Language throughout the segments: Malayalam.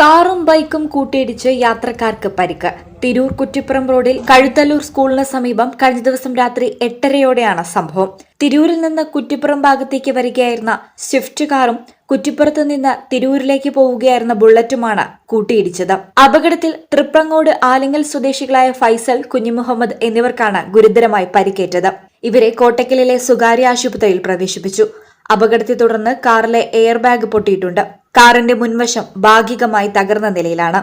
കാറും ബൈക്കും കൂട്ടിയിടിച്ച് യാത്രക്കാർക്ക് പരിക്ക്. തിരൂർ കുറ്റിപ്പുറം റോഡിൽ കഴുത്തല്ലൂർ സ്കൂളിന് സമീപം കഴിഞ്ഞ ദിവസം രാത്രി എട്ടരയോടെയാണ് സംഭവം. തിരൂരിൽ നിന്ന് കുറ്റിപ്പുറം ഭാഗത്തേക്ക് വരികയായിരുന്ന സ്വിഫ്റ്റ് കാറും കുറ്റിപ്പുറത്ത് നിന്ന് തിരൂരിലേക്ക് പോവുകയായിരുന്ന ബുള്ളറ്റുമാണ് കൂട്ടിയിടിച്ചത്. അപകടത്തിൽ തൃപ്രങ്ങോട് ആലിങ്ങൽ സ്വദേശികളായ ഫൈസൽ കുഞ്ഞിമുഹമ്മദ് എന്നിവർക്കാണ് ഗുരുതരമായി പരിക്കേറ്റത്. ഇവരെ കോട്ടക്കലിലെ സ്വകാര്യ ആശുപത്രിയിൽ പ്രവേശിപ്പിച്ചു. അപകടത്തെ തുടർന്ന് കാറിലെ എയർ ബാഗ് പൊട്ടിയിട്ടുണ്ട്. കാറിന്റെ മുൻവശം ഭാഗികമായി തകർന്ന നിലയിലാണ്.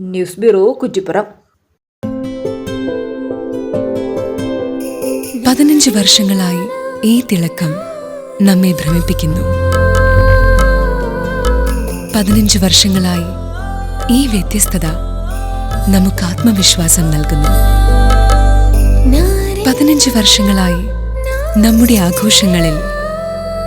News bureau Kuttippuram. പതിനഞ്ച് വർഷങ്ങളായി ഈ തിളക്കം നമ്മെ ഭ്രമിപ്പിക്കുന്നു. പതിനഞ്ച് വർഷങ്ങളായി ഈ വ്യത്യസ്തത നമുക്ക് ആത്മവിശ്വാസം നൽകുന്നു. പതിനഞ്ച് വർഷങ്ങളായി നമ്മുടെ ആഘോഷങ്ങളിൽ